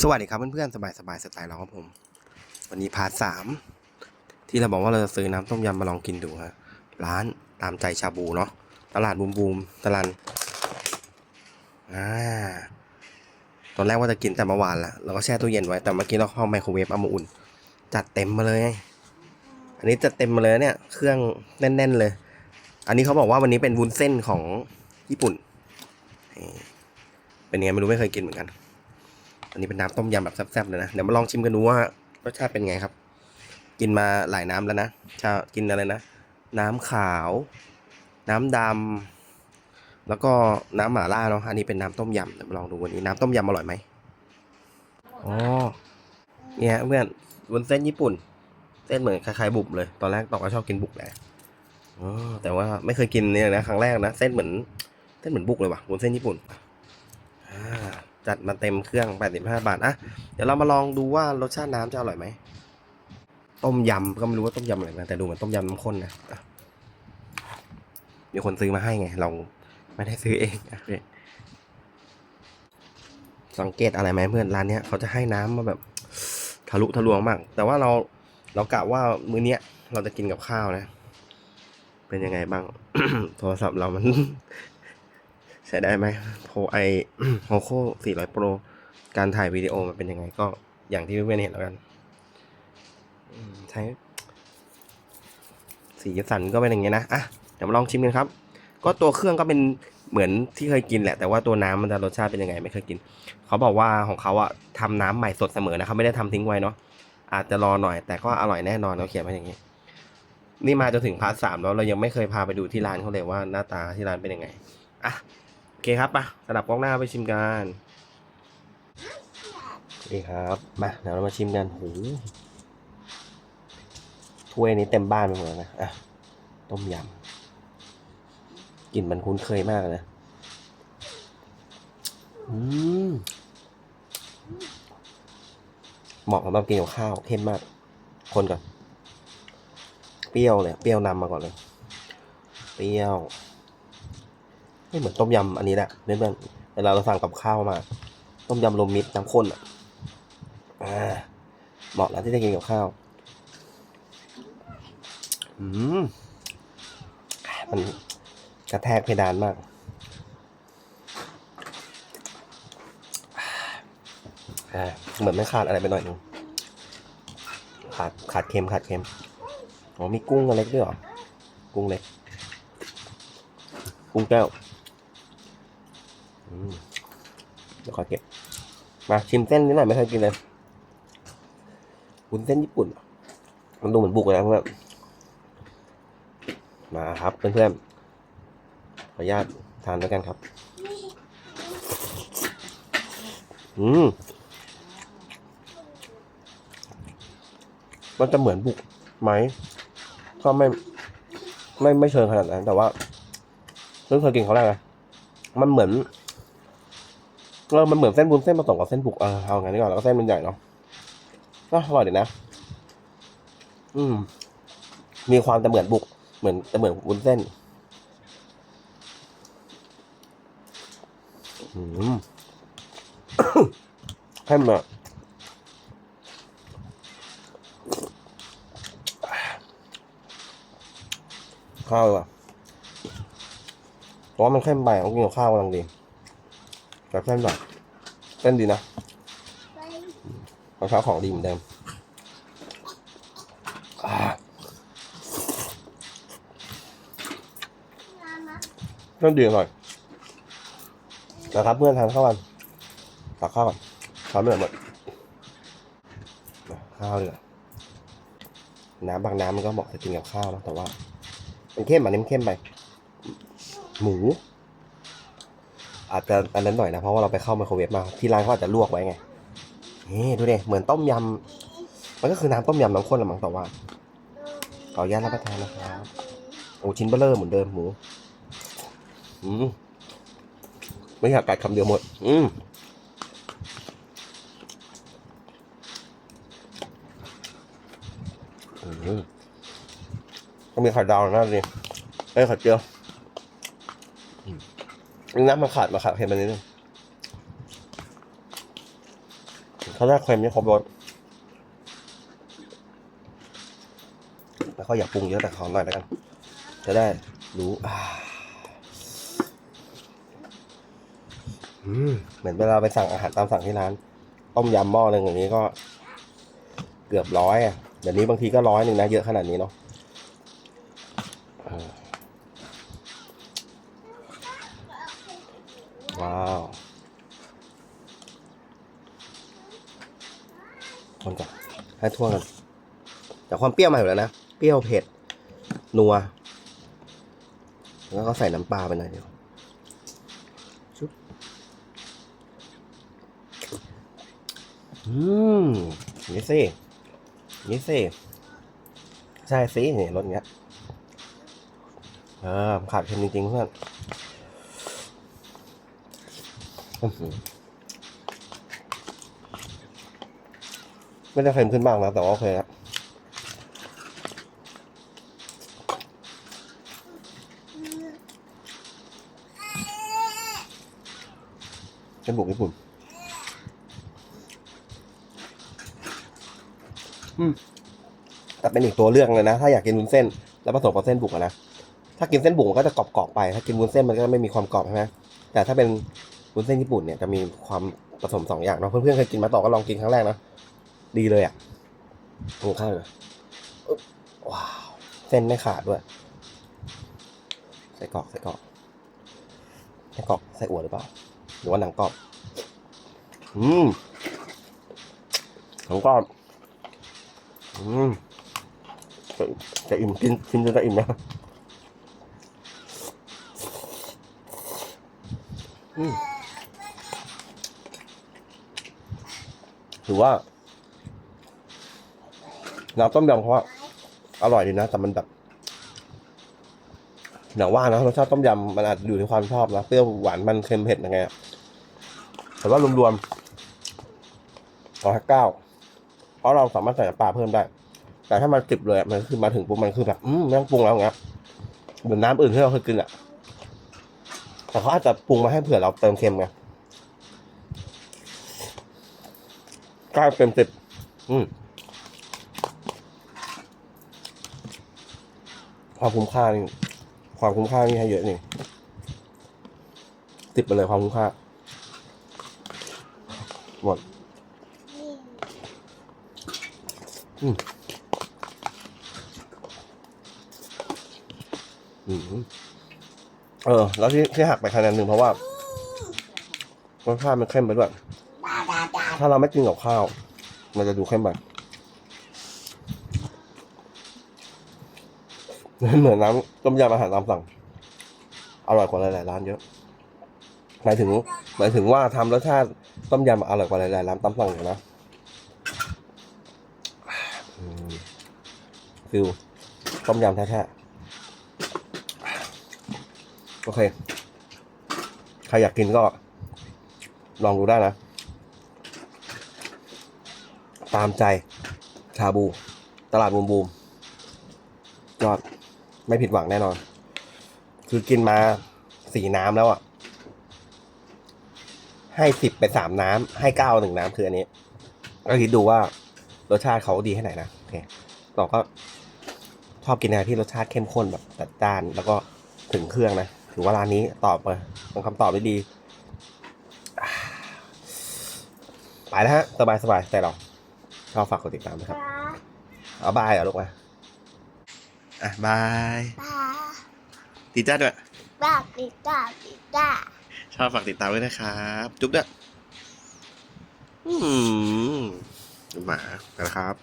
สวัสดีครับเพื่อนๆสบายสบายๆสไตล์เราครับผม วันนี้พาร์ทสามที่เราบอกว่าเราจะซื้อน้ำต้มยำมาลองกินดูฮะร้านตามใจชาบูเนาะตลาดบูมบูมตลาดอ่าตอนแรกว่าจะกินแต่เมื่อวานละเราก็แช่ตู้เย็นไว้แต่เมื่อกี้เราเข้าไมโครเวฟเอามาอุ่น จัดเต็มมาเลย อันนี้จัดเต็มมาเลยเนี่ย เครื่องแน่น ๆเลย อันนี้เขาบอกว่าวันนี้เป็นวุ้นเส้นของญี่ปุ่นเป็นยังไงไม่รู้ไม่เคยกินเหมือนกัน อันนี้เป็นน้ำต้มยำแบบแซ่บๆเลยนะ เดี๋ยวมาลองชิมกันดูว่ารสชาติเป็นไงครับ กินมาหลายน้ำแล้วนะชากินอะไรนะ น้ำขาว น้ำดำแล้วก็น้ำหม่าล่าเนาะ อันนี้เป็นน้ำต้มยำเดี๋ยวมาลองดูวันนี้น้ำต้มยำอร่อยไหมอ๋อเนี่ยเพื่อนบนเส้นญี่ปุ่น เส้นเหมือนคล้ายๆบุบเลย ตอนแรกตอกก็ชอบกินบุกแหละอ๋อแต่ว่าไม่เคยกินเนี่ยนะครั้งแรกนะ เส้นเหมือนเส้นเหมือนบุกเลยว่ะบนเส้นญี่ปุ่น จัดมาเต็มเครื่อง 85 บาท อะ เดี๋ยวเรามาลองดูว่ารสชาติน้ำจะอร่อยไหม ต้มยำก็ไม่รู้ว่าต้มยำอะไรนะแต่ดูเหมือนต้มยำน้ำข้นนะมีคนซื้อมาให้ไง เราไม่ได้ซื้อเองสังเกตอะไรไหมเพื่อนร้านเนี้ยเขาจะให้น้ำมาแบบทะลุทะลวงมาก แต่ว่าเราเรากะว่ามื้อเนี้ย เราจะกินกับข้าวนะ เป็นยังไงบ้าง โทรศัพท์เรามัน ช้ได้ไหมโ o ไอโฮโค่400 Pro การถ่ายวิดีโอมันเป็นยังไงก็อย่างที่เพื่อนๆเห็นแล้วกันใช้สีสันก็เป็นอย่างเงี้ยนะอะเดี๋ยวมาลองชิมกันครับ ก็ตัวเครื่องก็เป็นเหมือนที่เคยกินแหละ แต่ว่าตัวน้ำมันจะรสชาติเป็นยังไงไม่เคยกิน เขาบอกว่าของเขาอะทำน้ำใหม่สดเสมอนะครับไม่ได้ทำทิ้งไว้เนาะอาจจะรอหน่อย แต่ก็อร่อยแน่นอนเขาเขียนมาอย่างนี้ นี่มาจนถึงพาร์ทสามแล้วเรายังไม่เคยพาไปดูที่ร้านเขาเลยว่าหน้าตาที่ร้านเป็นยังไงอะ เคครับปะสลับกล้องหน้าไปชิมกันดีครับมาเดี๋ยวเรามาชิมกันหูถ้วยนี้เต็มบ้านไปหมดแล้วนะอะต้มยำกลิ่นมันคุ้นเคยมากเลยนะอืมเหมาะสำหรับกินกับข้าวเข้มมาก คนก่อน เปรี้ยวเลย เปรี้ยวนำมาก่อนเลย เปรี้ยว ไม่เหมือนต้มยำอันนี้แหละเพื่อนๆเวลาเราสั่งกับข้าวมา ต้มยำรวมมิตรน้ำข้นอะเหมาะแล้วที่จะกินกับข้าว อืมมันกระแทกเพดานมากเหมือนไม่ขาดอะไรไปหน่อยนึงขาดขาดเค็มขาดเค็มอ๋อมีกุ้งอะไรด้วยหรอ กุ้งเล็ก กุ้งแก้ว อืม เดี๋ยวขอเก็บ มาชิมเส้นนิดหน่อยไม่เคยกินเลยวุ้นเส้นญี่ปุ่น มันดูเหมือนบุกเลยนะเพื่อนมาครับเพื่อนๆขออนุญาตทานด้วยกันครับ อืม มันจะเหมือนบุกไหม ก็ไม่ ไม่ไม่เชิงขนาดนั้น แต่ว่าเพิ่งเคยกินเขาแรกนะมันเหมือน เออมันเหมือนเส้นบุญเส้นผสมกับเส้นบุกเออเอางั้นดีกว่อนแล้วก็เส้นมันใหญ่เนาะก็อร่อยดีนะ อืม มีความแต่เหมือนบุก เหมือนแต่เหมือนวุ้นเส้น อืมให้มาข้าวดีกว่ะเพราะว่ามันเข้มไปต้องกินกับข้าวกำลังดี แต่เส้นแบบเส้นดีนะของเช้าของดีเหมือนเดิมอ่าเส้นดีอร่อยนะครับเพื่อนทานข้าวกันตักข้าวก่อนทานไม่หมดข้าวดีกว่าน้ำบางน้ำมันก็เหมาะจะกินกับข้าวนะแต่ว่า มันเข้มอันนี้มันเข้มไป หมู อาจจะอันนั้นหน่อยนะ เพราะว่าเราไปเข้าไมโครเวฟมา ที่ร้านเขาอาจจะลวกไว้ไงนี่ดูดิเหมือนต้มยำมันก็คือน้ำต้มยำน้ำข้นละมั้งแต่ว่าขออนุญาตรับประทานนะครับโอ้ชิ้นเบลเลอร์เหมือนเดิมหมูอืมไม่อยากกัดคำเดียวหมด อืมอืมต้องมีไข่ดาวน่าดิเอ้ยไข่เจียว น้ำมันขาดมาขาดเห็มันนิดนึงเขาได้เค็มนี่ครบรสแล้วก็อย่าปรุงเยอะแต่ขอหน่อยแล้วกัน จะได้รู้อ่าอืมเหมือนเวลาไปสั่งอาหารตามสั่งที่ร้าน ต้มยำหม้อหนึ่งอย่างนี้ก็ เกือบร้อยอะเดี๋ยวนี้บางทีก็ร้อยหนึ่งนะ เยอะขนาดนี้เนาะอ่า ว้าวคนก่อนให้ทั่วกันแต่ความเปรี้ยวมาอยู่แล้วนะ เปรี้ยวเผ็ด นัว แล้วก็ใส่น้ำปลาไปหน่อยเดียวชุบอืมนี่สินี่สิใช่สิเนี่ยรสเงี้ย เออขาดเค็มจริงๆเพื่อน อื้อหือไม่ได้เค็มขึ้นบ้างนะ แต่ว่าโอเคครับเป็นบุกญี่ปุ่น อืมแต่เป็นอีกตัวเลือกเลยนะ ถ้าอยากกินวุ้นเส้น แล้วผสมกับเส้นบุกอะนะ ถ้ากินเส้นบุกมันก็จะกรอบๆไป ถ้ากินวุ้นเส้นมันก็ไม่มีความกรอบใช่ไหมแต่ถ้าเป็น วุ้นเส้นญี่ปุ่นเนี่ยจะมีความผสมสองอย่างเนาะเพื่อนๆเคยกินมาต่อก็ลองกินครั้งแรกนะดีเลยอะกินข้าวเลยว้าวเส้นไม่ขาดด้วยใส่กรอกใส่กรอกใส่กรอกใส่อั่วหรือเปล่าหรือว่าหนังกรอบอืมหนังกรอบอืมจะจะอิ่มกินกินจนจะอิ่มนะอืม ถือว่า น้ำต้มยำเขาอะอร่อยดีนะ แต่มันแบบอย่างว่านะรสชาติต้มยำมันอาจจะอยู่ที่ความชอบนะเปรี้ยวหวานมันเค็มเผ็ดยังไงแต่ว่ารวมๆร้อยเก้าเพราะเราสามารถใส่น้ำปลาเพิ่มได้ แต่ถ้ามันจิบเลยมันคือมาถึงปุ๊บมันคือแบบอืมไม่ต้องปรุงแล้วอย่างเงี้ยเหมือนน้ำอื่นที่เราเคยกินอะแต่เขาอาจจะปรุงมาให้เผื่อเราเติมเค็มไง เก้าเต็มสิบอืมความคุ้มค่านี่ความคุ้มค่านี่ให้เยอะนี่ติดไปเลยความคุ้มค่าหมดอืมอืมเออ แล้วที่ที่หักไปคะแนนหนึ่งเพราะว่ารสชาติมันเข้มไปด้วย ถ้าเราไม่กินกับข้าว มันจะดูเข้มไปเหมือนน้ำต้มยำอาหารตามสั่ง อร่อยกว่าหลายๆร้านเยอะ หมายถึง หมายถึงว่าทำรสชาติต้มยำอร่อยกว่าหลายๆร้านตามสั่งอยู่นะฟิลต้มยำแท้ๆโอเค ใครอยากกินก็ลองดูได้นะ ตามใจชาบู ตลาดบูมบูมยอดไม่ผิดหวังแน่นอน คือกินมาสี่น้ำแล้วอะ ให้สิบไปสามน้ำให้เก้าหนึ่งน้ำคืออันนี้ก็คิดดูว่ารสชาติเขาดีแค่ไหนนะโอเคเราก็ชอบกินอะไรที่รสชาติเข้มข้นแบบจัดจ้าน แล้วก็ถึงเครื่องนะถือว่าร้านนี้ตอบมาเป็นคำตอบที่ดี ไปแล้วฮะ สบายสบายแต่เรา ชอบฝากกดติดตามนะครับ เอาบายเหรอลูกมาอะบายป้าตีจ้าด้วยป้าปิก้าปิก้าชอบฝากติดตามด้วยนะครับ จุ๊บด้วยอืมหมาไปแล้วครับ